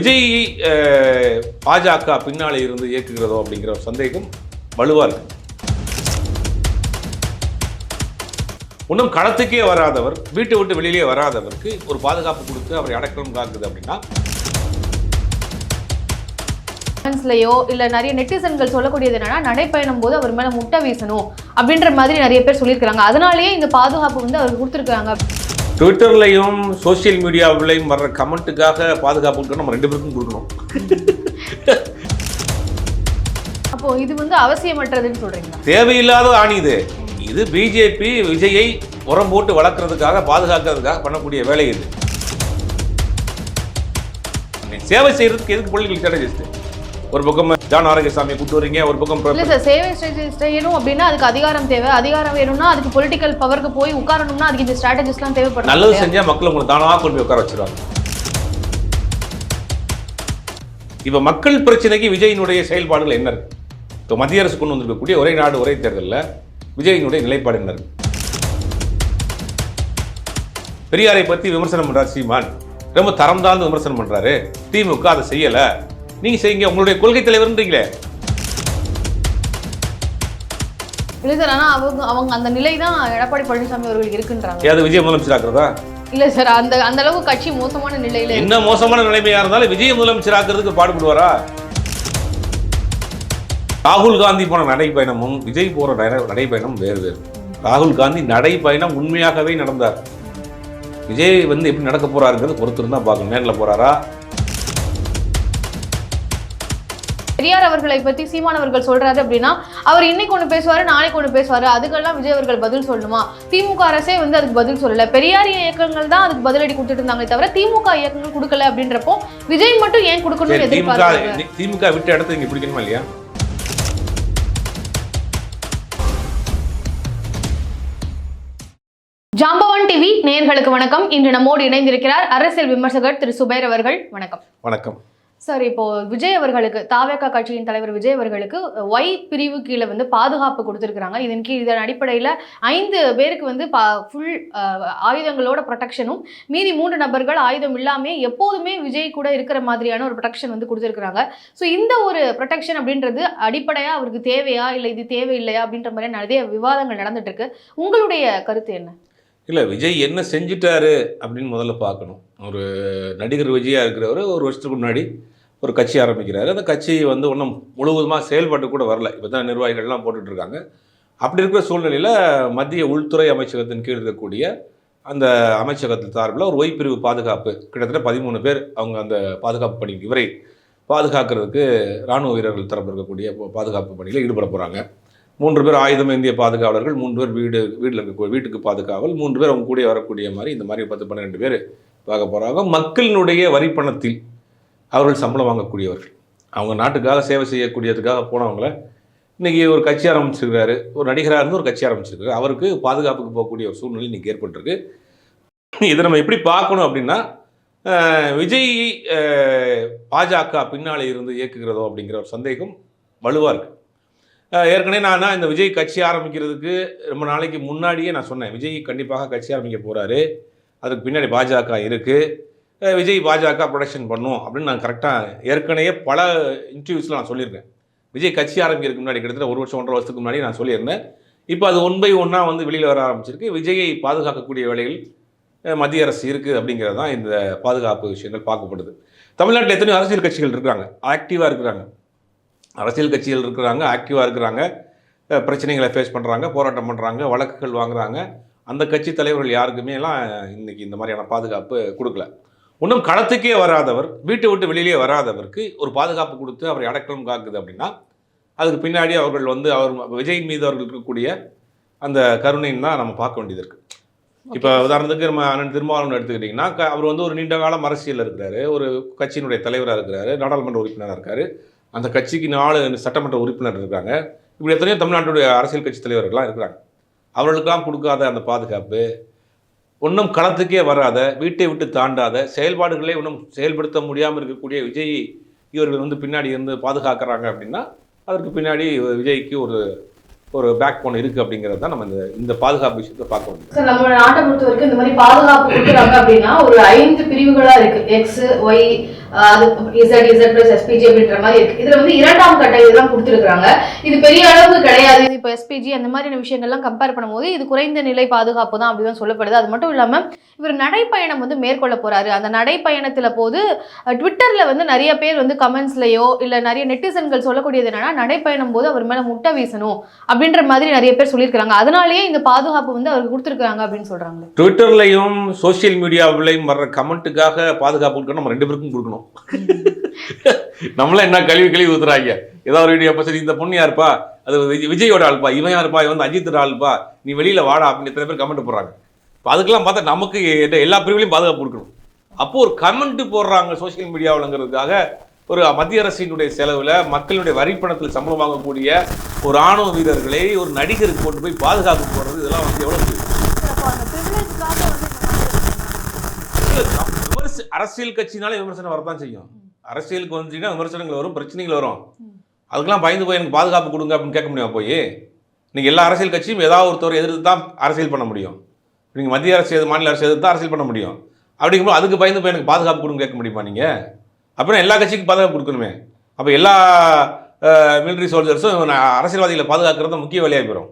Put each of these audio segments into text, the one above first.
விஜய் பாஜக பின்னாலே இருந்து இயக்குகிறதோ அப்படிங்கிற ஒரு சந்தேகம் வலுவாக இருக்கு. இன்னும் களத்துக்கே வராதவர் வீட்டை விட்டு வெளியிலே வராதவருக்கு ஒரு பாதுகாப்பு கொடுத்து அவரை அடக்கணும் காக்குது அப்படின்னா? கமெண்ட்ஸ்லயோ இல்ல நிறைய நெட்டிசன்கள் சொல்லக்கூடியது என்னன்னா நடைப்பயணம் போது அவர் மேல முட்டை வீசணும் அப்படின்ற மாதிரி நிறைய பேர் சொல்லியிருக்காங்க அதனாலேயே இந்த பாதுகாப்பு வந்து அவர் கொடுத்துருக்காங்க ட்விட்டர்லையும் சோஷியல் மீடியாவிலையும் வர்ற கமெண்ட்டுக்காக பாதுகாப்பு கொடுக்கணும் நம்ம ரெண்டு பேருக்கும் கொடுக்கணும். அப்போ இது வந்து அவசியமற்றதுன்னு சொல்றீங்களா? தேவையில்லாத ஆணி இது. இது பிஜேபி விஜயை உரம் போட்டு வளர்க்கறதுக்காக பாதுகாக்கிறதுக்காக பண்ணக்கூடிய வேலை இது. சேவை செய்யறதுக்கு எதுக்கு பொலிட்டிக்கல் ஸ்ட்ராட்டஜிஸ்ட் ஒரு பக்கம் ஜான் ஆரோக்கியசாமியை கூட்டு வரீங்க ஒரு பக்கம் இல்ல சார் சேவை வேணும் அப்படின்னா அதுக்கு அதிகாரம் தேவை. அதிகாரம் வேணும்னா அதுக்கு பொலிட்டிக்கல் பவருக்கு போய் உட்காரணும்னா அதுக்கு இந்த ஸ்ட்ராட்டஜிஸ்ட்லாம் தேவைப்படுது நல்லது செஞ்சா மக்கள் உங்களை தானா கொண்டு போய் உட்கார வச்சிருவாங்க. இப்ப மக்கள் பிரச்சனைக்கு விஜயினுடைய செயல்பாடுகள் என்ன இருக்கு? இப்போ மத்திய அரசு கொண்டு வந்திருக்கக்கூடிய ஒரே நாடு ஒரே தேர்தலில் விஜயினுடைய நிலைப்பாடு என்ன இருக்கு? பெரியாரை பத்தி விமர்சனம் பண்றார் சீமான். ரொம்ப தரம் தாழ்ந்து விமர்சனம் பண்றாரு. திமுக அதை செய்யல. நீங்க செய்யுங்க உங்களுடைய கொள்கை தலைவர்ன்றீங்களே. இல்ல சார் ஆனா அவங்க அவங்க அந்த நிலை தான் எடப்பாடி பழனிசாமி அவர்களுக்கு இருக்குன்றாங்க. ஏதாவது விஜய் முதலமைச்சர் ஆக்குறதா இல்ல சார் அந்த அந்த அளவுக்கு கட்சி மோசமான நிலையில. என்ன மோசமான நிலைமையா இருந்தாலும் விஜய் முதலமைச்சர் ஆக்குறதுக்கு பாடுபடுவாரா? ராகுல் காந்தி போன நடைப்பயணமும் விஜய் போற நட- நடைப்பயணம் வேறு வேறு. ராகுல் காந்தி நடைப்பயணம் உண்மையாகவே நடந்தார். விஜய் வந்து எப்படி நடக்க போறாருங்கிறது பொறுத்திருந்தா பார்க்கணும். நேரில் போறாரா? பெரியார் அவர்களை பத்தி சீமான் அவர்கள் சொல்றாரு அப்படின்னா அவர் இன்னைக்கு ஒண்ணு பேசுவாரு நாளைக்கு ஒண்ணு பேசுவாரு அதுக்கெல்லாம் விஜய் அவர்கள் பதில் சொல்லணுமா? திமுக அரசே வந்து அதுக்கு பதில் சொல்லல. பெரியார் இயக்கங்கள் தான் அதுக்கு பதிலடி கொடுத்துட்டு இருந்தாங்களே தவிர திமுக இயக்கங்கள் கொடுக்கல அப்படின்றப்போ விஜய் மட்டும் ஏன் கொடுக்கணும்னு திமுக எதிர்பார்க்கறாங்க? திமுக விட்ட இடத்த இங்க பிடிக்கணுமா இல்லையா? ஜாம்பவான் டிவி நேயர்களுக்கு வணக்கம். இன்று நம்மோடு இணைந்திருக்கிறார் அரசியல் விமர்சகர் திரு சுபைர் அவர்கள். வணக்கம். வணக்கம். சார் இப்போ விஜய் அவர்களுக்கு தாவேகா கட்சியின் தலைவர் விஜய் அவர்களுக்கு ஒய் பிரிவு கீழே வந்து பாதுகாப்பு கொடுத்துருக்குறாங்க. இதன் கீழ் இதன் அடிப்படையில் ஐந்து பேருக்கு வந்து ஃபுல் ஆயுதங்களோட ப்ரொடெக்ஷனும் மீதி மூன்று நபர்கள் ஆயுதம் இல்லாமல் எப்போதுமே விஜய் கூட இருக்கிற மாதிரியான ஒரு ப்ரொடெக்ஷன் வந்து கொடுத்துருக்குறாங்க. ஸோ இந்த ஒரு ப்ரொடெக்ஷன் அப்படின்றது அடிப்படையாக அவருக்கு தேவையா? இல்லை இது தேவையில்லையா? அப்படின்ற மாதிரி நிறைய விவாதங்கள் நடந்துட்டு இருக்கு. உங்களுடைய கருத்து என்ன? இல்லை விஜய் என்ன செஞ்சுட்டாரு அப்படின்னு முதல்ல பார்க்கணும். ஒரு நடிகர் விஜயாக இருக்கிறவர் ஒரு வருஷத்துக்கு முன்னாடி ஒரு கட்சி ஆரம்பிக்கிறாரு. அந்த கட்சி வந்து ஒன்றும் முழுவதுமாக செயல்பாட்டு கூட வரல. இப்போ தான் நிர்வாகிகள்லாம் போட்டுட்ருக்காங்க. அப்படி இருக்கிற சூழ்நிலையில் மத்திய உள்துறை அமைச்சகத்தின் கீழ் இருக்கக்கூடிய அந்த அமைச்சகத்தின் சார்பில் ஒரு ஒய் பிரிவு பாதுகாப்பு கிட்டத்தட்ட பதிமூணு பேர் அவங்க அந்த பாதுகாப்பு பணி இவரை பாதுகாக்கிறதுக்கு இராணுவ வீரர்கள் தரப்பு இருக்கக்கூடிய பாதுகாப்பு பணியில் ஈடுபட போகிறாங்க மூன்று பேர் ஆயுதம் இந்திய பாதுகாவலர்கள் மூன்று பேர் வீடு வீட்டில் இருக்க வீட்டுக்கு பாதுகாவல் மூன்று பேர் அவங்க கூட வரக்கூடிய மாதிரி இந்த மாதிரி பத்து பன்னிரெண்டு பேர் பார்க்க போகிறாங்க மக்களினுடைய வரிப்பணத்தில் அவர்கள் சம்பளம் வாங்கக்கூடியவர்கள். அவங்க நாட்டுக்காக சேவை செய்யக்கூடியதுக்காக போனவங்கள இன்றைக்கி ஒரு கட்சி ஆரம்பிச்சிருக்கிறாரு. ஒரு நடிகராக இருந்து ஒரு கட்சி ஆரம்பிச்சிருக்காரு அவருக்கு பாதுகாப்புக்கு போகக்கூடிய ஒரு சூழ்நிலை இன்றைக்கி ஏற்பட்டிருக்கு. இதை நம்ம எப்படி பார்க்கணும் அப்படின்னா விஜய் பாஜக பின்னாலே இருந்து இயக்குகிறதோ அப்படிங்கிற ஒரு சந்தேகம் வலுவாக இருக்குது ஏற்கனவே நான் இந்த விஜய் கட்சி ஆரம்பிக்கிறதுக்கு ரொம்ப நாளைக்கு முன்னாடியே நான் சொன்னேன். விஜய் கண்டிப்பாக கட்சி ஆரம்பிக்க போகிறாரு அதுக்கு பின்னாடி பாஜக இருக்குது விஜய் பாஜக ப்ரொடக்ஷன் பண்ணும் அப்படின்னு நான் கரெக்டாக ஏற்கனவே பல இன்டர்வியூஸில் நான் சொல்லியிருக்கேன். விஜய் கட்சி ஆரம்பிக்கிறதுக்கு முன்னாடி கிட்டத்தட்ட ஒரு வருஷம் ஒன்றரை வருஷத்துக்கு முன்னாடி நான் சொல்லியிருந்தேன். இப்போ அது ஒன் பை ஒன்னாக வந்து வெளியில் வர ஆரம்பிச்சிருக்கு. விஜயை பாதுகாக்கக்கூடிய வேலைகள் மத்திய அரசு இருக்குது அப்படிங்கிறது தான் இந்த பாதுகாப்பு விஷயங்கள் பார்க்கப்படுது. தமிழ்நாட்டில் எத்தனையோ அரசியல் கட்சிகள் இருக்கிறாங்க. ஆக்டிவாக இருக்கிறாங்க. அரசியல் கட்சிகள் இருக்கிறாங்க ஆக்டிவாக இருக்கிறாங்க பிரச்சனைகளை ஃபேஸ் பண்ணுறாங்க போராட்டம் பண்ணுறாங்க வழக்குகள் வாங்குறாங்க. அந்த கட்சி தலைவர்கள் யாருக்குமே எல்லாம் இன்னைக்கு இந்த மாதிரியான பாதுகாப்பு கொடுக்கல. இன்னும் களத்துக்கே வராதவர் வீட்டை விட்டு வெளியிலே வராதவருக்கு ஒரு பாதுகாப்பு கொடுத்து அவரை அடக்கலம் காக்குது அப்படின்னா அதுக்கு பின்னாடி அவர்கள் வந்து அவர் விஜய் மீது அவர்கள் இருக்கக்கூடிய அந்த கருணைன்னு தான் நம்ம பார்க்க வேண்டியது இருக்குது இப்போ உதாரணத்துக்கு நம்ம அண்ணன் திருமாவளவன் எடுத்துக்கிட்டிங்கன்னா அவர் வந்து ஒரு நீண்ட காலம் அரசியலில் இருக்கிறாரு ஒரு கட்சியினுடைய தலைவராக இருக்கிறாரு நாடாளுமன்ற உறுப்பினராக இருக்காரு. அந்த கட்சிக்கு நாலு சட்டமன்ற உறுப்பினர் இருக்காங்க. இப்படி எத்தனையோ தமிழ்நாட்டுடைய அரசியல் கட்சி தலைவர்கள்லாம் இருக்கிறாங்க. அவர்களுக்கெல்லாம் கொடுக்காத அந்த பாதுகாப்பு ஒன்றும் களத்துக்கே வராத வீட்டை விட்டு தாண்டாத செயல்பாடுகளே ஒன்றும் செயல்படுத்த முடியாமல் இருக்கக்கூடிய விஜய் இவர்கள் வந்து பின்னாடி இருந்து பாதுகாக்கிறாங்க அப்படின்னா அதற்கு பின்னாடி விஜய்க்கு ஒரு ஒரு பேக் போன் இருக்குது அப்படிங்கிறது தான் நம்ம இந்த இந்த பாதுகாப்பு விஷயத்தை பார்க்க முடியும் சார் நம்ம நாட்டை பொறுத்த வரைக்கும் இந்த மாதிரி பாதுகாப்பு கொடுக்குறாங்க அப்படின்னா ஒரு ஐந்து பிரிவுகளா இருக்கு. X Y Z Z plus SPG அப்படின்ற மாதிரி இருக்கு. இதுல வந்து இரண்டாம் கட்ட கொடுத்துருக்காங்க இது பெரிய அளவுக்கு கிடையாது. இப்போ எஸ்பிஜி அந்த மாதிரியான விஷயங்கள்லாம் கம்பேர் பண்ணும்போது இது குறைந்த நிலை பாதுகாப்பு தான் அப்படிதான் சொல்லப்படுது. அது மட்டும் இல்லாம இவர் நடைப்பயணம் வந்து மேற்கொள்ள போறாரு. அந்த நடைப்பயணத்துல போது ட்விட்டர்ல வந்து நிறைய பேர் வந்து கமெண்ட்ஸ்லயோ இல்ல நிறைய நெட்டிசன்கள் சொல்லக்கூடியது என்னன்னா நடைப்பயணம் போது அவர் மேல முட்டை வீசணும் அப்படின்ற மாதிரி நிறைய பேர் சொல்லியிருக்காங்க அதனாலேயே இந்த பாதுகாப்பு வந்து அவருக்கு கொடுத்துருக்காங்க அப்படின்னு சொல்றாங்க ட்விட்டர்லையும் சோஷியல் மீடியாவிலையும் வர்ற கமெண்ட்டுக்காக பாதுகாப்பு கொடுக்கணும். நம்ம ரெண்டு பேருக்கும் கொடுக்கணும். நம்மள என்ன கழிவு கழிவு ஊத்துறாங்க ஏதாவது ஒரு வீடியோ சரி இந்த பொண்ணு யாருப்பா? அது விஜய் விஜயோட ஆள்பா இவன் யாருப்பா? இவன் வந்து அஜித்தோட ஆள்பா? நீ வெளியில வாடா அப்படின்னு எத்தனை பேர் கமெண்ட் போடுறாங்க. இப்போ அதுக்கெல்லாம் பார்த்தா நமக்கு எல்லா பிரிவுலையும் பாதுகாப்பு கொடுக்கணும். அப்போ ஒரு கமெண்ட் போடுறாங்க சோஷியல் மீடியாவிலங்கிறதுக்காக ஒரு மத்திய அரசினுடைய செலவில் மக்களுடைய வரிப்பணத்தில் சம்பளம் வாங்கக்கூடிய ஒரு ஆணவ வீரர்களை ஒரு நடிகருக்கு கொண்டு போய் பாதுகாப்பு போடுறது இதெல்லாம் வந்து எவ்வளோ அரசியல் கட்சினாலே விமர்சனம் வரதான் செய்யும். அரசியலுக்கு வந்துட்டீங்கன்னா விமர்சனங்கள் வரும் பிரச்சனைகள் வரும். அதுக்கெல்லாம் பயந்து போய் எனக்கு பாதுகாப்பு கொடுங்க அப்படின்னு கேட்க முடியும் போய்? நீங்கள் எல்லா அரசியல் கட்சியும் ஏதாவது ஒருத்தர் எதிர்த்து தான் அரசியல் பண்ண முடியும். நீங்கள் மத்திய அரசு எது- மாநில அரசு எதிர்த்து தான் அரசியல் பண்ண முடியும். அப்படிங்கும்போது அதுக்கு பயந்து போய் எனக்கு பாதுகாப்பு கொடுங்க கேட்க முடியுமா நீங்கள் அப்புறம் எல்லா கட்சிக்கும் பாதுகாப்பு கொடுக்கணுமே. அப்போ எல்லா மிலிட்ரி சோல்ஜர்ஸும் அரசியல்வாதிகளை பாதுகாக்கிறது முக்கிய வேலையாக போயிடும்.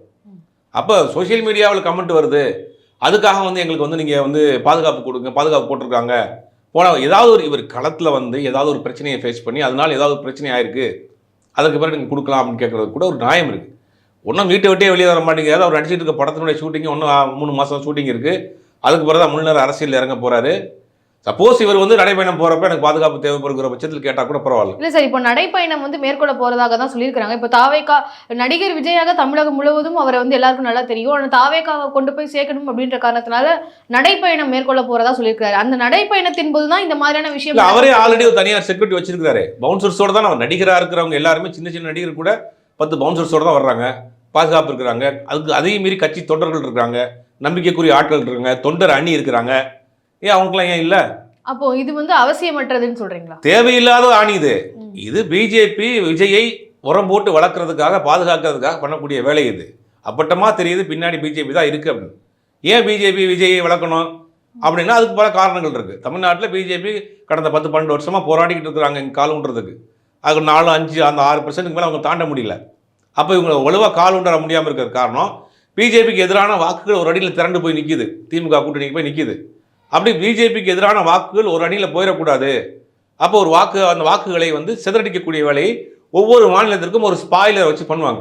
அப்போ சோஷியல் மீடியாவில் கமெண்ட் வருது. அதுக்காக வந்து எங்களுக்கு வந்து நீங்கள் வந்து பாதுகாப்பு கொடுங்க பாதுகாப்பு போட்டிருக்காங்க. போன ஏதாவது ஒரு இவர் களத்தில் வந்து ஏதாவது ஒரு பிரச்சனையை ஃபேஸ் பண்ணி அதனால் ஏதாவது ஒரு பிரச்சனை ஆயிருக்கு அதுக்கு பிறகு நீங்கள் கொடுக்கலாம் அப்படின்னு கேட்குறது கூட ஒரு நியாயம் இருக்குது ஒன்றும் வீட்டை விட்டே வெளியே வர மாட்டேங்கிறாரு அவர் நடிச்சிட்டு இருக்க படத்தினுடைய ஷூட்டிங் ஒன்றும் மூணு மாதம் ஷூட்டிங் இருக்குது அதுக்கு பிறகு தான் முன்னேற அரசியல் இறங்க போகிறாரு சப்போஸ் இவர் வந்து நடைபயணம் போகிறப்ப எனக்கு பாதுகாப்பு தேவைப்படுகிற பட்சத்தில் கேட்டால் கூட பரவாயில்ல. இல்ல சார் இப்போ நடைப்பயணம் வந்து மேற்கொள்ள போறதாக தான் சொல்லியிருக்காங்க இப்போ தாவேக்கா நடிகர் விஜயாக தமிழகம் முழுவதும் அவரை வந்து எல்லாருக்கும் நல்லா தெரியும். ஆனால் தாவேக்காவை கொண்டு போய் சேர்க்கணும் அப்படின்ற காரணத்தினால நடைப்பயணம் மேற்கொள்ள போறதா சொல்லியிருக்காரு அந்த நடைப்பயணத்தின் போது தான் இந்த மாதிரியான விஷயம் அவரே ஆல்ரெடி ஒரு தனியார் செக்யூரிட்டி வச்சிருக்காரு பவுன்சர்ஸோட தான் அவர் நடிகராக இருக்கிறவங்க எல்லாருமே சின்ன சின்ன நடிகர் கூட பத்து பவுன்சர்ஸோட தான் வர்றாங்க. பாதுகாப்பு இருக்கிறாங்க. அதுக்கு அதையும் மீறி கட்சி தொண்டர்கள் இருக்காங்க நம்பிக்கைக்குரிய ஆட்கள் இருக்காங்க தொண்டர் அணி இருக்கிறாங்க. ஏன் அவங்களுக்குலாம் ஏன் இல்லை? அப்போ இது வந்து அவசியமற்றதுன்னு சொல்றீங்களா? தேவையில்லாத அணி இது. இது பிஜேபி விஜயை உரம் போட்டு வளர்க்கறதுக்காக பாதுகாக்கிறதுக்காக பண்ணக்கூடிய வேலை இது. அப்பட்டமா தெரியுது பின்னாடி பிஜேபி தான் இருக்கு அப்படின்னு. ஏன் பிஜேபி விஜயை வளர்க்கணும் அப்படின்னா அதுக்கு பல காரணங்கள் இருக்கு. தமிழ்நாட்டில் பிஜேபி கடந்த பத்து பன்னெண்டு வருஷமா போராடிக்கிட்டு இருக்கிறாங்க இங்கே கால் ஊன்றதுக்கு. அது நாலு அஞ்சு அந்த ஆறு பர்சன்ட்டுக்கு மேலே அவங்க தாண்ட முடியல. அப்போ இவங்க ஒழுவாக கால் ஊன்ற முடியாமல் இருக்கிற காரணம் பிஜேபிக்கு எதிரான வாக்குகள் ஒரு அடியில் திரண்டு போய் நிற்கிது திமுக கூட்டணிக்கு போய் நிற்கிது அப்படி பிஜேபிக்கு எதிரான வாக்குகள் ஒரு அணியில் போயிடக்கூடாது. அப்போ ஒரு வாக்கு அந்த வாக்குகளை வந்து சிதறடிக்கக்கூடிய வேலையை ஒவ்வொரு மாநிலத்திற்கும் ஒரு ஸ்பாயிலர் வச்சு பண்ணுவாங்க.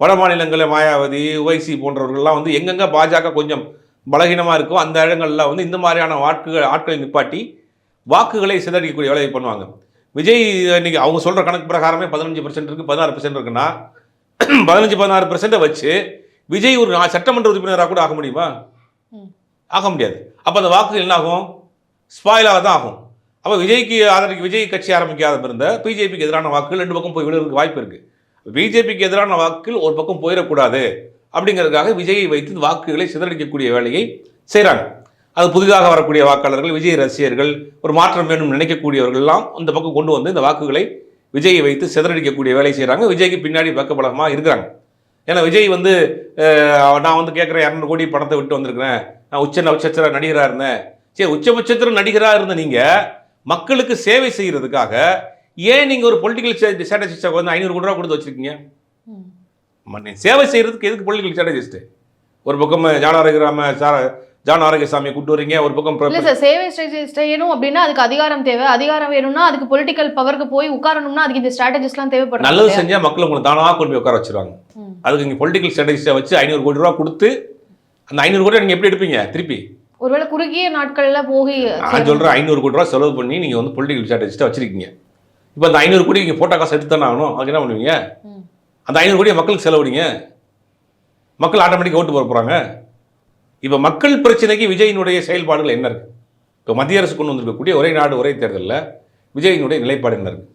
வட மாநிலங்களில் மாயாவதி ஒய்சி போன்றவர்கள்லாம் வந்து எங்கெங்கே பாஜக கொஞ்சம் பலகீனமாக இருக்கோ அந்த இடங்களில் வந்து இந்த மாதிரியான வாக்குகள் ஆட்களை நிப்பாட்டி வாக்குகளை சிதறடிக்கக்கூடிய வேலையை பண்ணுவாங்க. விஜய் இன்னைக்கு அவங்க சொல்கிற கணக்கு பிரகாரமே பதினஞ்சு பர்சன்ட் இருக்குது பதினாறு பர்சன்ட் இருக்குன்னா பதினஞ்சு பதினாறு பர்சன்ட்டை வச்சு விஜய் ஒரு சட்டமன்ற உறுப்பினராக கூட ஆக முடியுமா? ஆக முடியாது. அப்போ அந்த வாக்குகள் என்ன ஆகும் ஸ்பாயிலாக தான் ஆகும். அப்போ விஜய்க்கு ஆதரிக்க விஜய் கட்சி ஆரம்பிக்காத இருந்த பிஜேபிக்கு எதிரான வாக்குகள் ரெண்டு பக்கம் போய் விழுறதுக்கு வாய்ப்பு இருக்குது பிஜேபிக்கு எதிரான வாக்குகள் ஒரு பக்கம் போயிடக்கூடாது. அப்படிங்கிறதுக்காக விஜயை வைத்து இந்த வாக்குகளை சிதறடிக்கக்கூடிய வேலையை செய்கிறாங்க அது புதிதாக வரக்கூடிய வாக்காளர்கள் விஜய் ரசிகர்கள் ஒரு மாற்றம் வேணும் நினைக்கக்கூடியவர்கள்லாம் அந்த இந்த பக்கம் கொண்டு வந்து இந்த வாக்குகளை விஜயை வைத்து சிதறடிக்கக்கூடிய வேலை செய்கிறாங்க விஜய்க்கு பின்னாடி பக்கபலமாக இருக்கிறாங்க. ஏன்னா விஜய் வந்து நான் வந்து கேட்குறேன் இரநூறு கோடி பணத்தை விட்டு வந்திருக்கிறேன். நான் உச்ச நட்சத்திர நடிகராக இருந்தேன். சரி உச்சபட்சத்திர நடிகராக இருந்த நீங்கள் மக்களுக்கு சேவை செய்கிறதுக்காக ஏன் நீங்கள் ஒரு பொலிட்டிக்கல் ஸ்ட்ராட்டஜிஸ்டாக வந்து ஐநூறு கோடி ரூபா கொடுத்து வச்சிருக்கீங்க? சேவை செய்கிறதுக்கு எதுக்கு பொலிட்டிக்கல் ஸ்ட்ராட்டஜிஸ்ட்டு ஒரு பக்கம் ஜான் ஆரோக்கியராம சார் ஜான் ஆரோக்கியசாமியை கூட்டு வரீங்க ஒரு பக்கம் இல்ல சார் சேவை செய்யணும் அப்படின்னா அதுக்கு அதிகாரம் தேவை. அதிகாரம் வேணும்னா அதுக்கு பொலிட்டிக்கல் பவருக்கு போய் உட்காரணும்னா அதுக்கு இந்த ஸ்ட்ராட்டஜிஸ்ட்லாம் தேவைப்படும் நல்லது? செஞ்சால் மக்களை உங்களை தானாக கொண்டு போய் உட்கார வச்சிருவாங்க. அதுக்கு இங்கே பொலிட்டிக்கல் ஸ்ட்ராட்டஜிஸ்ட்டை வச்சு ஐநூறு கோடி ரூபா கொடுத்து அந்த ஐநூறு கோடி நீங்கள் எப்படி எடுப்பீங்க? திருப்பி. ஒருவேளை குறுகிய நாட்கள்ல போய் நான் சொல்கிறேன் ஐநூறு கோடி ரூபா செலவு பண்ணி நீங்கள் வந்து பொலிட்டிக்கல் ஸ்ட்ராட்டஜிஸ்ட்டாக வச்சிருக்கீங்க. இப்போ அந்த ஐநூறு கோடி நீங்கள் போட்டோ காசு எடுத்து தானே ஆகணும்? அதுக்கு என்ன பண்ணுவீங்க. அந்த ஐநூறு கோடியை மக்களுக்கு செலவிடுங்க. மக்கள் ஆட்டோமேட்டிக் ஓட்டு போட போகிறாங்க இப்போ மக்கள் பிரச்சனைக்கு விஜயினுடைய செயல்பாடுகள் என்ன இருக்குது இப்போ மத்திய அரசு கொண்டு வந்திருக்கக்கூடிய ஒரே நாடு ஒரே தேர்தலில் விஜயினுடைய நிலைப்பாடு என்ன இருக்குது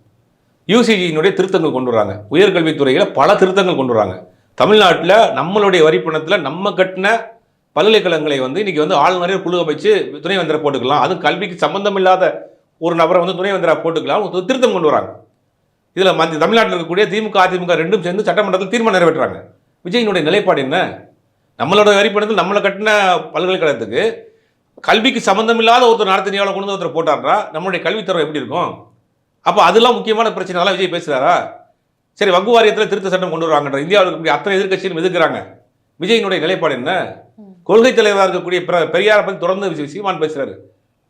யூசிஜியினுடைய திருத்தங்கள் கொண்டு வராங்க. உயர்கல்வித்துறையில் பல திருத்தங்கள் கொண்டு வராங்க. தமிழ்நாட்டில் நம்மளுடைய வரிப்பணத்தில் நம்ம கட்டின பல்கலைக்கழகங்களை வந்து இன்றைக்கி வந்து ஆளுநரே குழு அமைச்சு துணைவேந்தரை போட்டுக்கலாம். அது கல்விக்கு சம்மந்தம் இல்லாத ஒரு நபரை வந்து துணைவேந்தராக போட்டுக்கலாம். திருத்தம் கொண்டு வராங்க. இதில் மத்திய தமிழ்நாட்டில் இருக்கக்கூடிய திமுக அதிமுக ரெண்டும் சேர்ந்து சட்டமன்றத்தில் தீர்மானம் நிறைவேற்றுறாங்க. விஜயினுடைய நிலைப்பாடு என்ன? நம்மளோட வரிப்பணத்தில் நம்மளை கட்டின பல்கலைக்கழகத்துக்கு கல்விக்கு சம்மந்தமில்லாத ஒருத்தர் நடத்தினியாவில் கொண்டு வந்து ஒருத்தர் போட்டார்னா நம்மளுடைய கல்வித்தரம் எப்படி இருக்கும்? அப்போ அதெல்லாம் முக்கியமான பிரச்சனை அதெல்லாம் விஜய் பேசுகிறாரா சரி வகுவாரியத்தில் திருத்த சட்டம் கொண்டு வருவாங்கன்ற இந்தியாவில் இருக்கக்கூடிய அத்தனை எதிர்க்கட்சியும் எதிர்க்கிறாங்க. விஜயினுடைய நிலைப்பாடு என்ன? கொள்கை தலைவராக இருக்கக்கூடிய பிர- பெரியாரை பற்றி தொடர்ந்து சீமான் பேசுகிறாரு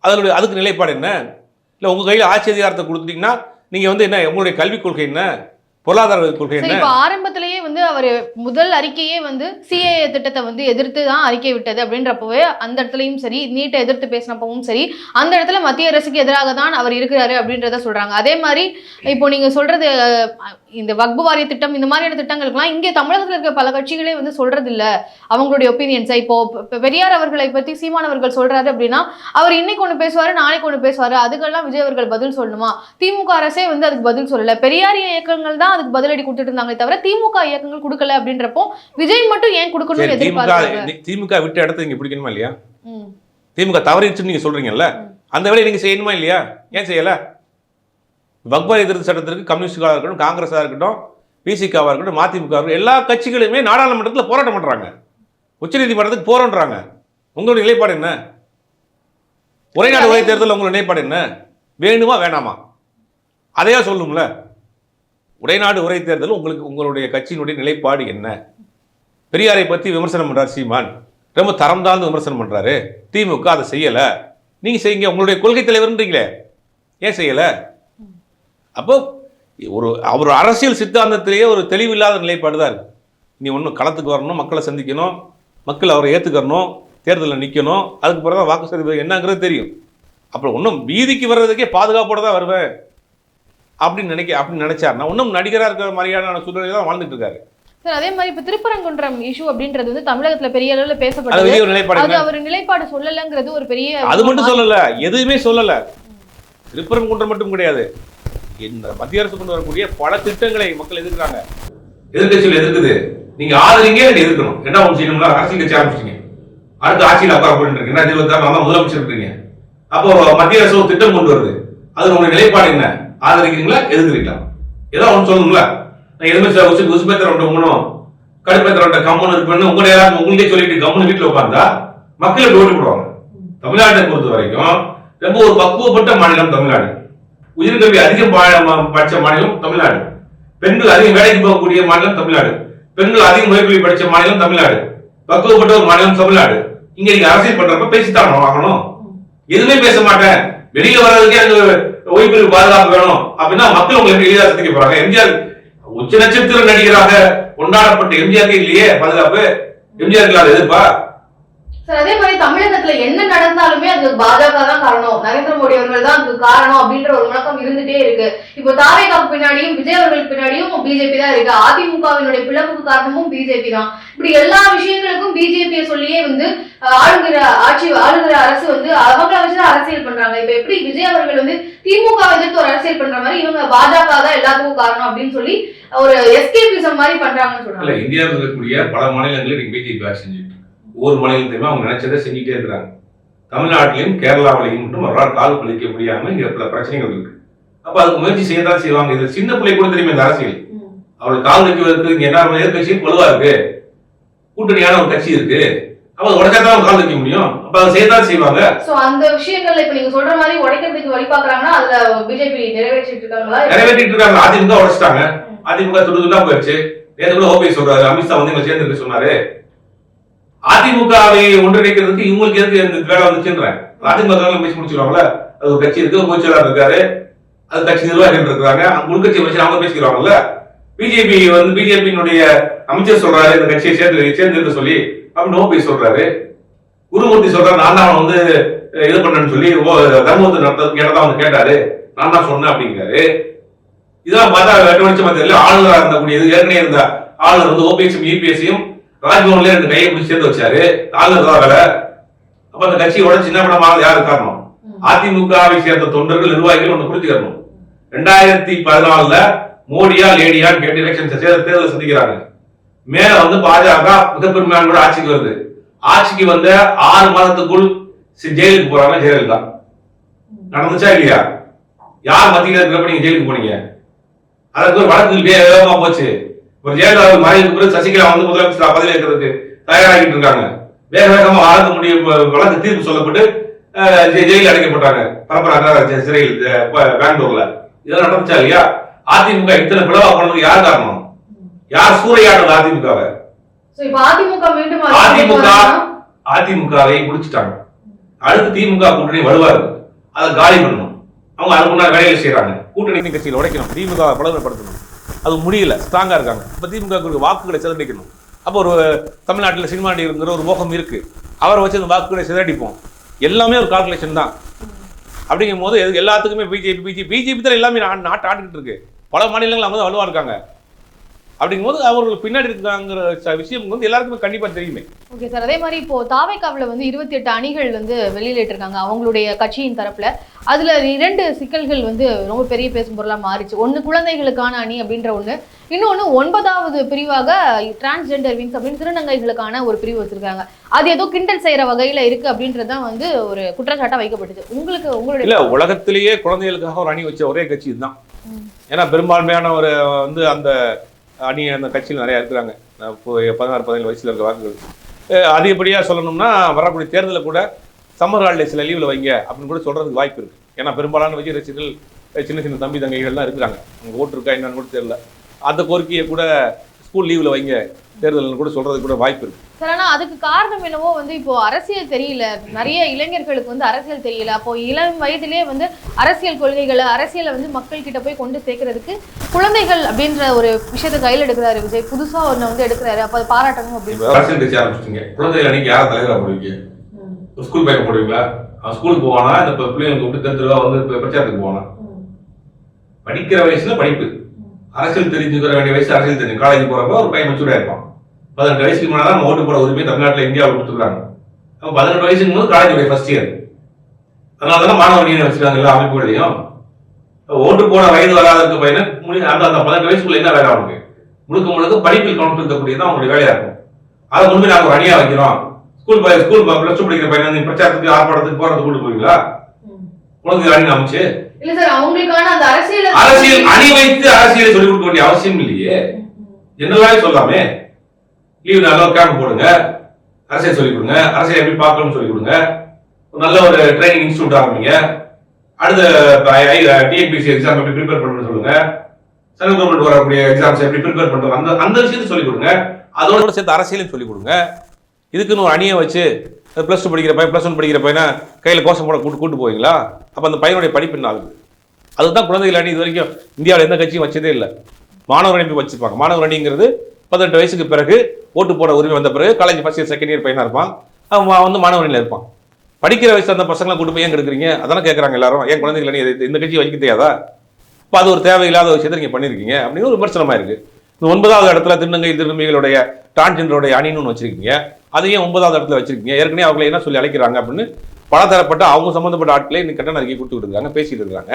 அதனுடைய அதுக்கு நிலைப்பாடு என்ன? இல்லை உங்கள் கையில் ஆட்சி அதிகாரத்தை கொடுத்துட்டிங்கன்னா நீங்கள் வந்து என்ன உங்களுடைய கல்விக் கொள்கை என்ன? பொருளாதார கொள்கை இப்போ ஆரம்பத்திலேயே வந்து அவர் முதல் அறிக்கையே வந்து சிஏஏ திட்டத்தை வந்து எதிர்த்து தான் அறிக்கை விட்டது அப்படின்றப்பவே அந்த இடத்துலயும் சரி நீட்டை எதிர்த்து பேசினப்பவும் சரி அந்த இடத்துல மத்திய அரசுக்கு எதிராக தான் அவர் இருக்கிறாரு அப்படின்றத சொல்றாங்க. அதே மாதிரி இப்போ நீங்க சொல்றது இந்த வக்பு வாரிய திட்டம் இந்த மாதிரியான திட்டங்களுக்குலாம் இங்கே தமிழகத்தில் இருக்க பல கட்சிகளே வந்து சொல்றது இல்ல அவங்களுடைய ஒப்பீனியன்ஸை இப்போ பெரியார் அவர்களை பத்தி சீமான் அவர்கள் சொல்றாரு அப்படின்னா அவர் இன்னைக்கு ஒன்று பேசுவாரு நாளைக்கு ஒன்று பேசுவாரு அதுக்கெல்லாம் விஜய் அவர்கள் பதில் சொல்லணுமா? திமுக அரசே வந்து அதுக்கு பதில் சொல்லல. பெரியாரிய இயக்கங்கள் தான் அதுக்கு பதிலடி கொடுத்துட்டு இருந்தாங்களே தவிர திமுக இயக்கங்கள் கொடுக்கல அப்படின்றப்போ விஜய் மட்டும் ஏன் கொடுக்கணும்னு திமுக எதிர்பார்க்கறாங்க திமுக விட்ட இடத்த நீங்க பிடிக்கணுமா இல்லையா. திமுக தவறிடுச்சுன்னு நீங்க சொல்றீங்கல்ல. அந்த வேலையை நீங்க செய்யணுமா இல்லையா? ஏன் செய்யல? வக்பா எதிர்ப்பு சட்டத்திற்கு கம்யூனிஸ்டுக்காக இருக்கட்டும் காங்கிரஸாக இருக்கட்டும் பிசிகாவாக இருக்கட்டும் மதிமுக எல்லா கட்சிகளுமே நாடாளுமன்றத்தில் போராட்டம் பண்றாங்க. உச்சநீதிமன்றத்துக்கு போறோன்றாங்க. உங்களுடைய நிலைப்பாடு என்ன? உரைநாடு உரை தேர்தலில் உங்களுடைய நிலைப்பாடு என்ன? வேணுமா வேணாமா? அதையா சொல்லும்ல உரைநாடு உரை தேர்தல் உங்களுக்கு உங்களுடைய கட்சியினுடைய நிலைப்பாடு என்ன? பெரியாரை பற்றி விமர்சனம் பண்ணுறார் சீமான். ரொம்ப தரம் தாழ்ந்து விமர்சனம் பண்ணுறாரு திமுக அதை செய்யலை. நீங்கள் செய்யுங்க. உங்களுடைய கொள்கை தலைவர்ன்றீங்களே. ஏன் செய்யலை? அப்போ ஒரு அவர் அரசியல் சித்தாந்தத்திலேயே ஒரு தெளிவில்லாத நிலைப்பாடு தான் இருக்கு. நீ ஒன்றும் களத்துக்கு வரணும் மக்களை சந்திக்கணும் மக்கள் அவரை ஏற்றுக்கணும் தேர்தலில் நிற்கணும் அதுக்கு பிறகு தான் வாக்கு சதவீதம் என்னங்கிறது தெரியும். அப்புறம் ஒன்றும் வீதிக்கு வர்றதுக்கே பாதுகாப்போட தான் வருவேன். அப்படின்னு நினைக்க அப்படின்னு நினைச்சாருன்னா இன்னும் நடிகராக இருக்கிற மாதிரியான சூழ்நிலை தான் வாழ்ந்துட்டு இருக்காரு. சார் அதே மாதிரி இப்ப திருப்பரங்குன்றம் இஷ்யூ அப்படின்றது வந்து தமிழகத்துல பெரிய அளவுல பேசப்பட்டது. வெளியே ஒரு நிலைப்பாடு அது? அவர் நிலைப்பாடு சொல்லலங்கிறது ஒரு பெரிய அது மட்டும் சொல்லல எதுவுமே சொல்லல. திருப்பரங்குன்றம் மட்டும் கிடையாது. இந்த மத்திய அரசு கொண்டு வரக்கூடிய பல திட்டங்களை மக்கள் எதிர்க்கிறாங்க. எதிர்கட்சியில் எதிர்க்குது. நீங்க ஆதரிங்க நீங்க எதிர்க்கணும். என்ன ஒன்று செய்யணும்னா அரசியல் கட்சி ஆரம்பிச்சிட்டீங்க அடுத்து ஆட்சியில் உட்கார போயிட்டு இருக்கு. ரெண்டாயிரத்தி இருபத்தி ஆறு முதலமைச்சர் இருக்கீங்க அப்போ மத்திய அரசு ஒரு திட்டம் கொண்டு வருது. அது உங்களுடைய நிலைப்பாடு என்ன? ஆதரிக்கிறீங்களா? எதிர்க்கிறீங்களா? ஏதோ ஒன்று சொல்லணும்ல? நான் எதுவுமே சார் உசு உசுபேத்திர ரெண்டு மூணும் கடுப்பேத்திர கம்முன்னு இருப்பேன்னு உங்களை யாரும் உங்களுக்கே சொல்லிட்டு கம்முன்னு வீட்டில் உட்காந்தா மக்கள் எப்படி ஓட்டு போடுவாங்க. தமிழ்நாட்டை பொறுத்த வரைக்கும் ரொம்ப ஒரு பக்குவப்பட்ட மாநிலம் தமிழ்நாடு. உயிர்கல்வி அதிகம் படித்த மாநிலம் தமிழ்நாடு. பெண்கள் அதிகம் வேலைக்கு போகக்கூடிய மாநிலம் தமிழ்நாடு. பெண்கள் அதிகம் உயர்கல்வி படித்த மாநிலம் தமிழ்நாடு. பக்குவப்பட்ட ஒரு மாநிலம் தமிழ்நாடு. இங்க நீங்க அரசியல் பண்றப்ப பேசித்தான் ஆகணும். எதுவுமே பேச மாட்டேன். வெளியில வர்றதுக்கே அங்க ஓய்வு பாதுகாப்பு வேணும். அப்படின்னா மக்கள் உங்களுக்கு எளிதாக சந்திக்க போறாங்க. எம்ஜிஆர் உச்ச நட்சத்திர நடிகராக கொண்டாடப்பட்ட எம்ஜிஆருக்கு இல்லையே பாதுகாப்பு. எம்ஜிஆர் எதிர்ப்பா? சார் அதே மாதிரி தமிழகத்துல என்ன நடந்தாலுமே அது பாஜக தான் காரணம். நரேந்திர மோடி அவர்கள் தான் அதுக்கு காரணம் அப்படின்ற ஒரு முழக்கம் இருந்துட்டே இருக்கு. இப்போ தாவேகாவுக்கு பின்னாடியும் விஜய் அவர்களுக்கு பின்னாடியும் பிஜேபி தான் இருக்கு. அதிமுகவினுடைய பிளவுக்கு காரணமும் பிஜேபி தான். இப்படி எல்லா விஷயங்களுக்கும் பிஜேபியை சொல்லியே வந்து ஆளுங்கிற ஆளுகிற ஆட்சி ஆளுகிற அரசு வந்து அவங்கள வச்சுதான் அரசியல் பண்றாங்க. இப்ப எப்படி விஜய் அவர்கள் வந்து திமுக எதிர்த்து ஒரு அரசியல் பண்ற மாதிரி இவங்க பாஜக தான் எல்லாத்துக்கும் காரணம் அப்படின்னு சொல்லி ஒரு எஸ்கேபிசம் மாதிரி பண்றாங்கன்னு சொல்றாங்க. இந்தியாவில் இருக்கக்கூடிய பல மாநிலங்களில் பிஜேபி ஆட்சி ஒவ்வொரு மாநிலத்தையுமே அவங்க நினைச்சதை செஞ்சுட்டே இருக்கிறாங்க. தமிழ்நாட்டிலையும் கேரளாவிலையும் மட்டும் ஒரு கால் பழிக்க முடியாம இங்க பல பிரச்சனைகள் இருக்கு. அப்ப அதுக்கு முயற்சி செய்யதான் செய்வாங்க. இது சின்ன பிள்ளை கூட தெரியுமே இந்த அரசியல். ம். அவளுக்கு கால் வைக்கிறதுக்கு இங்க என்ன எதிர்கட்சி வலுவா இருக்கு. கூட்டணியான ஒரு கட்சி இருக்கு. அப்ப அதை உடச்சாதான் அவங்க கால் வைக்க முடியும். அப்ப அதை செய்யதான் செய்வாங்க. சோ அந்த விஷயங்கள்ல இப்ப நீங்க சொல்ற மாதிரி உடைக்கிறதுக்கு வழி பாக்குறாங்கன்னா அதுல பிஜேபி நிறைவேற்றிட்டு இருக்காங்களா? நிறைவேற்றிட்டு இருக்காங்க. அதிமுக உடைச்சிட்டாங்க. அதிமுக துடு துண்டா போயிடுச்சு நேற்று கூட ஓபிஎஸ் சொல்றாரு. அமித்ஷா வந்து எங்களை சேர்ந்துருக்கு சொன்னாரு. அதிமுகவை ஒன்றிணைக்கிறதுக்கு இவங்களுக்கு எதுக்கு இந்த வேலை வந்துச்சுன்றேன் அதிமுக பேசி முடிச்சிருவாங்கல்ல? அது ஒரு கட்சி இருக்கு ஒரு பொதுச்செயலாளர் இருக்காரு. அது கட்சி நிர்வாகிகள் இருக்கிறாங்க. அவங்க உள்கட்சி அமைச்சர் அவங்க பேசிக்கிறாங்கல்ல பிஜேபி வந்து பிஜேபியினுடைய அமைச்சர் சொல்றாரு இந்த கட்சியை சேர்ந்து சேர்ந்து சொல்லி அப்படின்னு ஓபிஎஸ் சொல்றாரு. குருமூர்த்தி சொல்றாரு நான் தான் வந்து இது பண்ணேன்னு சொல்லி ஓ தர்மபுரத்தை நடத்த கேட்டதா வந்து கேட்டாரு. நான் தான் சொன்னேன் அப்படிங்கிறாரு. இதெல்லாம் பார்த்தா வெட்ட வெளிச்சமா தெரியல. ஆளுநராக இருந்தக்கூடியது ஏற்கனவே இருந்த ஆளுநர் வந்து ஓபிஎஸும் யூபிஎஸ்சியும் ராஜ்பவன்ல ரெண்டு கையை பிடிச்சி சேர்த்து வச்சாரு. ஆளுநர் தான் வேலை. அப்ப அந்த கட்சியை உடச்சு என்ன பண்ண யாரு காரணம்? அதிமுகவை சேர்ந்த தொண்டர்கள் நிர்வாகிகள் ஒண்ணு புரிஞ்சுக்கணும். ரெண்டாயிரத்தி பதினாலுல மோடியா லேடியான்னு கேட்டு எலெக்ஷன் தேர்தல் சந்திக்கிறாங்க. மேல வந்து பாஜக மிகப்பெருமையான கூட ஆட்சிக்கு வருது. ஆட்சிக்கு வந்த ஆறு மாதத்துக்குள் ஜெயிலுக்கு போறாங்க ஜெயலலிதா. நடந்துச்சா இல்லையா? யார் மத்தியில் இருக்கிறப்ப நீங்க ஜெயிலுக்கு போனீங்க? அதுக்கு ஒரு வழக்கு வேகமா போச்சு. ஒரு ஜெயலலிதா மறைவுக்கு பிறகு சசிகலா வந்து முதலமைச்சர் பதவி ஏற்கிறதுக்கு தயாராகிட்டு இருக்காங்க. வேக வேகமா வழக்கு முடிய வழக்கு தீர்ப்பு சொல்லப்பட்டு ஜெயிலில் அடைக்கப்பட்டாங்க. பரம்பரை சிறையில் பெங்களூர்ல. இதெல்லாம் நடந்துச்சா இல்லையா? அதிமுக இத்தனை பிளவா போனதுக்கு யார் காரணம்? யார் சூறையாடுறது அதிமுகவை? அதிமுக அதிமுகவை முடிச்சிட்டாங்க. அடுத்து திமுக கூட்டணி வலுவா இருக்கு. அதை காலி பண்ணணும். அவங்க அதுக்கு முன்னாடி வேலைகளை செய்யறாங்க கூட்டணி கட்சியில் உடைக்கணும். திமுக பலவீனப்படுத்தணும். அது முடியல ஸ்ட்ராங்காக இருக்காங்க. இப்போ திமுக வாக்குகளை சிதறடிக்கணும். அப்போ ஒரு தமிழ்நாட்டில் சினிமா நடிகருங்கிற ஒரு மோகம் இருக்குது அவரை வச்சு அந்த வாக்குகளை சிதறடிப்போம். எல்லாமே ஒரு கால்குலேஷன் தான். அப்படிங்கும் போது எது- எல்லாத்துக்குமே பிஜேபி பிஜேபி பிஜேபி தான் எல்லாமே நாட்டு நாட்டை ஆண்டுகிட்டு இருக்கு. பல மாநிலங்கள் அவங்க தான் வலுவாக இருக்காங்க. அப்படிங்கும்போது அவர்கள் பின்னாடி இருக்காங்கிற விஷயம் வந்து எல்லாருக்குமே கண்டிப்பா தெரியுமே. ஓகே சார் அதே மாதிரி இப்போ தாவேக்காவில் வந்து இருபத்தி எட்டு அணிகள் வந்து வெளியிட்டிருக்காங்க அவங்களுடைய கட்சியின் தரப்புல. அதுல இரண்டு சிக்கல்கள் வந்து ரொம்ப பெரிய பேசும் பொருளா மாறிச்சு. ஒண்ணு குழந்தைகளுக்கான அணி அப்படின்ற ஒண்ணு. இன்னொன்னு ஒன்பதாவது பிரிவாக டிரான்ஸ்ஜெண்டர் விங்ஸ் அப்படின்னு திருநங்கைகளுக்கான ஒரு பிரிவு வச்சிருக்காங்க. அது ஏதோ கிண்டல் செய்யற வகையில இருக்கு அப்படின்றது தான் வந்து ஒரு குற்றச்சாட்டா வைக்கப்பட்டுச்சு. உங்களுக்கு உங்களுடைய இல்ல உலகத்திலேயே குழந்தைகளுக்காக ஒரு அணி வச்ச ஒரே கட்சி இதுதான். ஏன்னா பெரும்பான்மையான ஒரு வந்து அந்த அணி அந்த கட்சியில் நிறையா இருக்கிறாங்க. இப்போ பதினாறு பதினேழு வயசில் இருக்க வாக்குகள். அதிகப்படியாக சொல்லணும்னா வரக்கூடிய தேர்தலில் கூட சம்மர் ஹாலேசில் லீவில் வைங்க அப்படின்னு கூட சொல்கிறதுக்கு வாய்ப்பு இருக்குது ஏன்னா பெரும்பாலான விஜய் ரசிகர்கள் சின்ன சின்ன தம்பி தங்கைகள்லாம் இருக்கிறாங்க. அவங்க ஓட்டு இருக்கா என்னன்னு கூட தெரியல. அந்த கோரிக்கையை கூட ஸ்கூல் லீவில் வைங்க. தேர்தல்னு கூட சொல்றதுக்கு கூட வாய்ப்பு இருக்கு. சார் ஆனா அதுக்கு காரணம் என்னவோ வந்து இப்போ அரசியல் தெரியல. நிறைய இளைஞர்களுக்கு வந்து அரசியல் தெரியல. அப்போ இளம் வயதிலே வந்து அரசியல் கொள்கைகளை அரசியலை வந்து மக்கள் கிட்ட போய் கொண்டு சேர்க்கறதுக்கு குழந்தைகள் அப்படின்ற ஒரு விஷயத்தை கையில் எடுக்கிறாரு விஜய். புதுசா ஒண்ணு வந்து எடுக்கிறாரு. அப்ப அதை பாராட்டணும் அப்படின்னு. அரசியல் கட்சி ஆரம்பிச்சிட்டீங்க. குழந்தைகள் அன்னைக்கு யாரை தலைவராக போடுவீங்க? ஸ்கூல் பையன் போடுவீங்களா? ஸ்கூலுக்கு போவானா? இந்த பிள்ளைங்களுக்கு கூப்பிட்டு தெரு தெருவா வந்து பிரச்சாரத்துக்கு போவானா? படிக்கிற வயசுல படிப்பு. அரசியல் தெரிஞ்சுக்கிற வேண்டிய வயசு அரசியல் தெரியும். காலேஜ் போறப்ப ஒரு பையன் மெச்சூர்டா இருப்பான். பதினெட்டு வயசுக்கு மேலே தான் ஓட்டு போட உரிமை தமிழ்நாட்டில் இந்தியாவில் கொடுத்துருக்காங்க. அப்போ பதினெட்டு வயசுக்கு போது காலேஜ் ஃபர்ஸ்ட் இயர் அதனால தானே மாணவர் யூனியன் வச்சிருக்காங்க எல்லா அமைப்புகளையும். ஓட்டு போட வயது வராத இருக்க பையனை அந்த அந்த பதினெட்டு வயசுக்குள்ள என்ன வேலை அவனுக்கு? முழுக்க முழுக்க படிப்பில் கவனிப்படுத்தக்கூடியது அவங்களுடைய வேலையா இருக்கும். அதை முன்பு நாங்கள் ஒரு அணியா வைக்கிறோம். ஸ்கூல் பையன் ஸ்கூல் பிளஸ் டூ படிக்கிற பையன் வந்து பிரச்சாரத்துக்கு ஆர்ப்பாட்டத்துக்கு போறதுக்கு கூட்டு போவீங்களா? குழந்தை அணி அமைச்சு. இல்ல சார் அவங்களுக்கான அந்த அரசியல் அரசியல் அணி வைத்து அரசியலை சொல்லிக் கொடுக்க வேண்டிய அவசியம் இல்லையே. ஜெனரலாவே சொல்லாமே? லீவ் நல்லா கேம்ப் போடுங்க. அரசியல் சொல்லிக் கொடுங்க. அரசியல் எப்படி பார்க்கணும்னு சொல்லிக் கொடுங்க. நல்ல ஒரு ட்ரைனிங் இன்ஸ்டியூட் ஆரம்பிங்க. அடுத்த டிஎன்பிசி எக்ஸாம் எப்படி ப்ரிப்பேர் பண்ணணும்னு சொல்லுங்க. சென்ட்ரல் கவர்மெண்ட் வரக்கூடிய எக்ஸாம்ஸ் எப்படி ப்ரிப்பேர் பண்றது அந்த அந்த விஷயத்தை சொல்லிக் கொடுங்க. அதோட சேர்த்து அரசியலையும் சொல்லிக் கொடுங்க. இதுக்குன்னு ஒரு அணியை வச்சு ப்ளஸ் டூ படிக்கிற பையன் ப்ளஸ் ஒன் படிக்கிற பையனை கையில் கோஷம் போட கூட்டு கூட்டு போவீங்களா? அப்போ அந்த பையனுடைய படிப்பு என்ன ஆகுது? அதுதான் குழந்தைகள் அணி இது வரைக்கும் இந்தியாவில் எந்த கட்சியும் வச்சதே இல்லை. மாணவர் அணி வச்சுருப்பாங்க. மாணவர் அணிங்கிறது பதினெட்டு வயசுக்கு பிறகு ஓட்டு போட உரிமை வந்த பிறகு college first year second year பையனாக இருப்பான். அவன் வந்து மாணவனில் இருப்பான். படிக்கிற வயசு அந்த பசங்களை கூட்டு போய் ஏன் கெடுக்குறீங்க? அதெல்லாம் கேட்குறாங்க எல்லாரும். ஏன் குழந்தைகள் நீ இந்த கட்சி வைக்க தெரியாதா? இப்போ அது ஒரு தேவையில்லாத விஷயத்தை நீங்கள் பண்ணியிருக்கீங்க அப்படின்னு ஒரு விமர்சனமாக இருக்குது இந்த ஒன்பதாவது இடத்துல திருநங்கை திருநங்கைகளுடைய டிரான்ஜெண்டருடைய அணின்னு ஒன்று வச்சிருக்கீங்க. அதையும் ஒன்பதாவது இடத்துல வச்சிருக்கீங்க? ஏற்கனவே அவங்களை என்ன சொல்லி அழைக்கிறாங்க அப்படின்னு பலதரப்பட்ட அவங்க சம்மந்தப்பட்ட ஆட்களை இன்னைக்கு கட்டண அறிக்கை கொடுத்துட்டு இருக்காங்க பேசிட்டு இருக்காங்க.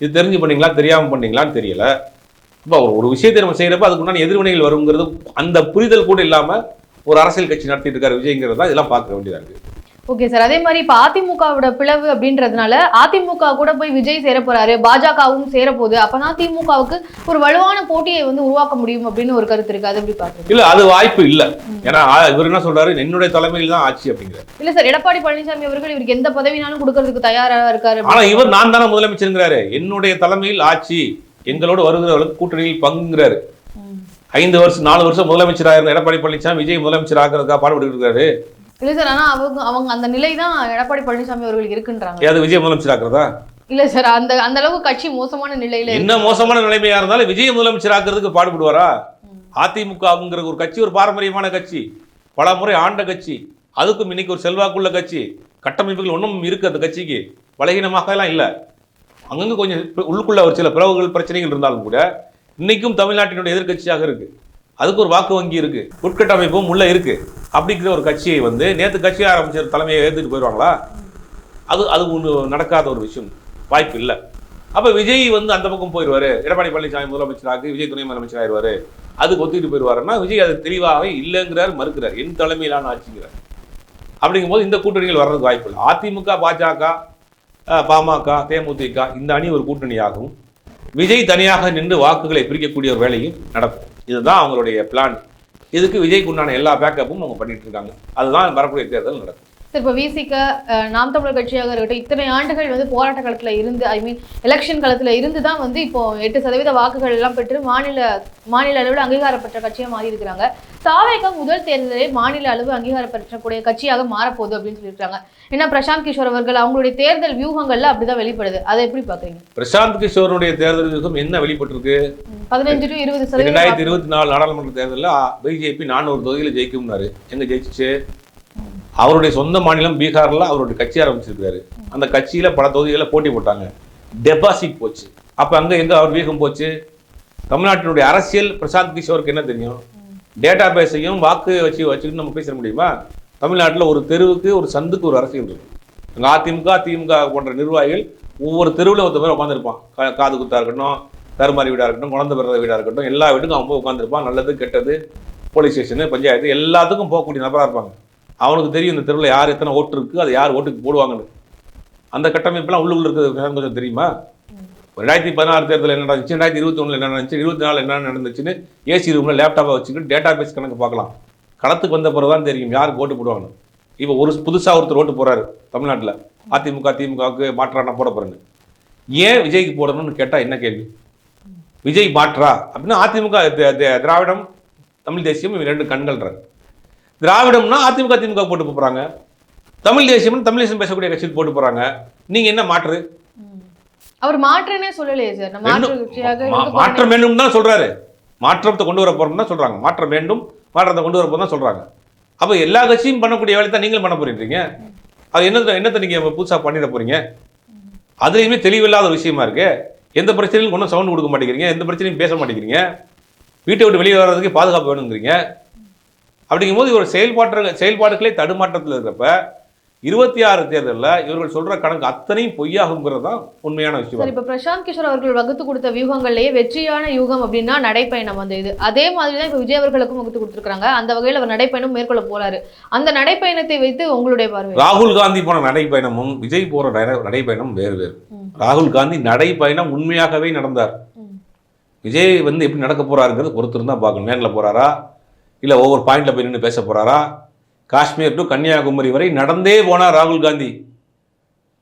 இது தெரிஞ்சு பண்ணீங்களா? தெரியாமல் பண்ணீங்களான்னு தெரியல. இப்போ ஒரு- விஷயத்தை நம்ம செய்யறப்ப அதுக்கு முன்னாடி எதிர்வினைகள் வருங்கிறது அந்த புரிதல் கூட இல்லாம ஒரு அரசியல் கட்சி நடத்திட்டு இருக்காரு விஜய்ங்கிறது தான் இதெல்லாம் பார்க்க வேண்டியதா இருக்கு. ஓகே சார் அதே மாதிரி இப்ப அதிமுகவோட பிளவு அப்படின்றதுனால அதிமுக கூட போய் விஜய் சேர போறாரு பாஜகவும் சேர போகுது அப்பதான் திமுகவுக்கு ஒரு வலுவான போட்டியை வந்து உருவாக்க முடியும் அப்படின்னு ஒரு கருத்து இருக்கு. அது எப்படி பாக்குறீங்க இல்ல அது வாய்ப்பு இல்ல. ஏன்னா இவர் என்ன சொல்றாரு? என்னுடைய தலைமையில் தான் ஆட்சி அப்படிங்கிறார். இல்ல சார் எடப்பாடி பழனிசாமி அவர்கள் இவருக்கு எந்த பதவினாலும் கொடுக்கறதுக்கு தயாரா இருக்காரு ஆனா இவர் நான் தானே முதலமைச்சருங்கிறாரு. என்னுடைய தலைமையில் ஆட்சி. எங்களோட வருகிறவர்களுக்கு கூட்டணியில் பங்குங்கிறாரு. ஐந்து வருஷம் நாலு வருஷம் முதலமைச்சராக இருந்த எடப்பாடி பழனிசாமி விஜய் முதலமைச்சர் ஆகிறதுக்காக பாடுபட்டு இருக்காரு. இல்ல சார் ஆனா அவங்க அவங்க அந்த நிலை தான் எடப்பாடி பழனிசாமி அவர்களுக்கு இருக்குன்றாங்க. ஏதாவது விஜய் முதலமைச்சர் ஆக்குறதா இல்ல சார் அந்த அந்த அளவுக்கு கட்சி மோசமான நிலையில. என்ன மோசமான நிலைமையா இருந்தாலும் விஜய் முதலமைச்சர் ஆக்குறதுக்கு பாடுபடுவாரா? அதிமுகங்கிற ஒரு கட்சி ஒரு பாரம்பரியமான கட்சி. பல முறை ஆண்ட கட்சி. அதுக்கும் இன்னைக்கு ஒரு செல்வாக்குள்ள கட்சி. கட்டமைப்புகள் ஒன்றும் இருக்கு அந்த கட்சிக்கு. பலகீனமாக எல்லாம் இல்லை. அங்கங்கே கொஞ்சம் உள்ளுக்குள்ள ஒரு சில பிளவுகள் பிரச்சனைகள் இருந்தாலும் கூட இன்னைக்கும் தமிழ்நாட்டினுடைய எதிர்கட்சியாக இருக்கு. அதுக்கு ஒரு வாக்கு வங்கி இருக்கு. உட்கட்டமைப்பும் உள்ள இருக்கு. அப்படிங்கிற ஒரு கட்சியை வந்து நேற்று கட்சி ஆரம்பிச்ச தலைமையை ஏற்றுட்டு போயிடுவாங்களா? அது அது ஒன்று நடக்காத ஒரு விஷயம். வாய்ப்பு இல்லை. அப்போ விஜய் வந்து அந்த பக்கம் போயிடுவார். எடப்பாடி பழனிசாமி முதலமைச்சராக விஜய் துணை முதலமைச்சர் ஆயிடுவார். அதுக்கு ஒத்துக்கிட்டு போயிடுவாருன்னா விஜய் அது தெளிவாகவே இல்லைங்கிறார் மறுக்கிறார். என் தலைமையிலான ஆட்சிங்கிறார். அப்படிங்கும்போது இந்த கூட்டணிகள் வர்றதுக்கு வாய்ப்பு இல்லை. அதிமுக பாஜக பாமக தேமுதிக இந்த அணி ஒரு கூட்டணியாகவும் விஜய் தனியாக நின்று வாக்குகளை பிரிக்கக்கூடிய ஒரு வேலையும் நடக்கும். இதுதான் அவங்களுடைய பிளான் இதுக்கு விஜய்க்கு உண்டான எல்லா பேக்கப்பும் அவங்க பண்ணிட்டு இருக்காங்க. அதுதான் வரக்கூடிய தேர்தல் நடக்கும். இப்போ விசிக நாம் தமிழர் கட்சியாக இருக்கட்டும் இத்தனை ஆண்டுகள் வந்து போராட்ட களத்தில் இருந்து ஐ மீன் எலெக்ஷன் களத்தில் இருந்து தான் வந்து இப்போ எட்டு சதவீத வாக்குகள் எல்லாம் பெற்று மாநில மாநில அளவில் அங்கீகாரம் பெற்ற கட்சியாக மாறி இருக்கிறாங்க தாவேகா முதல் தேர்தலே மாநில அளவு அங்கீகாரம் பெற்றக்கூடிய கட்சியாக மாறப்போகுது அப்படின்னு சொல்லியிருக்காங்க ஏன்னா பிரசாந்த் கிஷோர் அவர்கள் அவங்களுடைய தேர்தல் வியூகங்கள்ல அப்படிதான் வெளிப்படுது. அதை எப்படி பாக்குறீங்க பிரசாந்த் கிஷோருடைய தேர்தல் வியூகம் என்ன வெளிப்பட்டிருக்கு? பதினஞ்சு டு இருபது சதவீதம் ரெண்டாயிரத்தி இருபத்தி நாலு நாடாளுமன்ற தேர்தலில் பிஜேபி நானூறு தொகுதியில் ஜெயிக்கும்னாரு. எங்க ஜெயிச்சிச்சு? அவருடைய சொந்த மாநிலம் பீகாரில் அவருடைய கட்சி ஆரம்பிச்சிருக்காரு. அந்த கட்சியில பல தொகுதிகளில் போட்டி போட்டாங்க. டெபாசிட் போச்சு. அப்போ அங்கே எங்கே அவர் வீகம் போச்சு? தமிழ்நாட்டினுடைய அரசியல் பிரசாந்த் கிஷோருக்கு என்ன தெரியும்? டேட்டா பேஸையும் வாக்கு வச்சு வச்சுக்கிட்டு நம்ம பேச முடியுமா? தமிழ்நாட்டில் ஒரு தெருவுக்கு ஒரு சந்துக்கு ஒரு அரசியல் இருக்கு. அங்கே அதிமுக திமுக போன்ற நிர்வாகிகள் ஒவ்வொரு தெருவில் ஒருத்த பேர் உட்காந்துருப்பான் காது குத்தா இருக்கட்டும் தருமாறி வீடாக இருக்கட்டும் குழந்தை பிறந்த வீடாக இருக்கட்டும் எல்லா வீட்டுக்கும் அவன் போய் உட்காந்துருப்பான் நல்லது கெட்டது போலீஸ் ஸ்டேஷனு பஞ்சாயத்து எல்லாத்துக்கும் போகக்கூடிய நபராக இருப்பாங்க. அவனுக்கு தெரியும் இந்த தெருவில் யார் எத்தனை ஓட்டு இருக்குது அது யார் ஓட்டுக்கு போடுவாங்கன்னு. அந்த கட்டமைப்பெல்லாம் உள்ளுக்குள்ள இருக்கிறது கொஞ்சம் தெரியுமா? ரெண்டாயிரத்தி பதினாறு தேர்தல் என்ன நடந்துச்சு ரெண்டாயிரத்தி இருபத்தி ஒன்றில் என்ன நடந்துச்சு இருபத்தி நாலு என்ன நடந்துச்சுன்னு ஏசி ரூமில் லேப்டாப்பை வச்சுக்கிட்டு டேட்டா பேஸ் கணக்கு பார்க்கலாம். களத்துக்கு வந்த பிறகு தான் தெரியும் யாருக்கு ஓட்டு போடுவாங்கன்னு. இப்போ ஒரு புதுசாக ஒருத்தர் ஓட்டு போகிறாரு தமிழ்நாட்டில். அதிமுக திமுகவுக்கு மாற்றான போட போகிறேன்னு ஏன் விஜய்க்கு போடணும்னு கேட்டால் என்ன கேள்வி? விஜய் மாற்றா? அப்படின்னா அதிமுக திராவிடம் தமிழ் தேசியம் இவங்க ரெண்டு கண்கள்றாரு திராவிடம்னா அதிமுக திமுக போட்டு போறாங்க. தமிழ் தேசியம்னு தமிழ் தேசியம் பேசக்கூடிய கட்சிக்கு போட்டு போறாங்க. நீங்க என்ன மாற்று? அவர் மாற்றனே சொல்லலையே சார். மாற்றம் வேண்டும் தான் சொல்றாரு. மாற்றத்தை கொண்டு வர போறோம் தான் சொல்றாங்க. மாற்றம் வேண்டும் மாற்றத்தை கொண்டு வர போறோம் தான் சொல்றாங்க. அப்ப எல்லா கட்சியும் பண்ணக்கூடிய வேலையை தான் நீங்களும் பண்ண போறீங்க அது என்னத்தை என்னத்தை நீங்க புதுசா பண்ணிட போறீங்க? அதுலயுமே தெளிவில்லாத ஒரு விஷயமா இருக்கு. எந்த பிரச்சனையும் ஒன்றும் சவுண்ட் கொடுக்க மாட்டேங்கிறீங்க. எந்த பிரச்சனையும் பேச மாட்டேங்கிறீங்க. வீட்டை விட்டு வெளியே வர்றதுக்கு பாதுகாப்பு வேணுங்கிறீங்க. அப்படிங்கும்போது இவர் செயல்பாட்டு செயல்பாடுகளே தடுமாற்றத்தில் இருக்கிறப்ப இருபத்தி ஆறு தேர்தலில் இவர்கள் சொல்ற கணக்கு அத்தனையும் பொய்யாகுங்கிறது தான் உண்மையான விஷயம். சார் இப்ப பிரசாந்த் கிஷோர் அவர்கள் வகுத்து கொடுத்த வியூகங்கள்லயே வெற்றியான யூகம் அப்படின்னா நடைப்பயணம் வந்து இது. அதே மாதிரி தான் இப்ப விஜய் அவர்களுக்கும் வகுத்து கொடுத்துருக்காங்க அந்த வகையில் அவர் நடைப்பயணம் மேற்கொள்ள போறாரு. அந்த நடைப்பயணத்தை வைத்து உங்களுடைய பார்வை? ராகுல் காந்தி போன நடைப்பயணமும் விஜய் போற நட- நடைப்பயணம் வேறு வேறு. ராகுல் காந்தி நடைப்பயணம் உண்மையாகவே நடந்தார். விஜய் வந்து எப்படி நடக்க போறாருங்கிறது பொறுத்திருந்தா பார்க்கணும். நேரில் போறாரா? இல்லை ஒவ்வொரு பாயிண்ட்ல போய் நின்று பேச போறாரா? காஷ்மீர் டு கன்னியாகுமரி வரை நடந்தே போனார் ராகுல் காந்தி.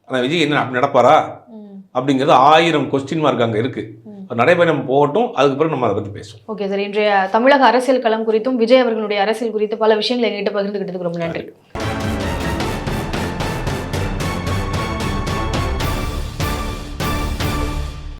ஆனால் விஜய் என்ன அப்படி நடப்பாரா. அப்படிங்கிறது ஆயிரம் கொஸ்டின் மார்க் அங்கே இருக்கு. ம். அது நடைப்பயணம் போகட்டும் அதுக்கு பிறகு நம்ம அதை பற்றி பேசுவோம். ஓகே சார் இன்றைய தமிழக அரசியல் களம் குறித்தும் விஜய் அவர்களுடைய அரசியல் குறித்து பல விஷயங்களை எங்ககிட்ட பகிர்ந்துகிட்டதுக்கு ரொம்ப நன்றி.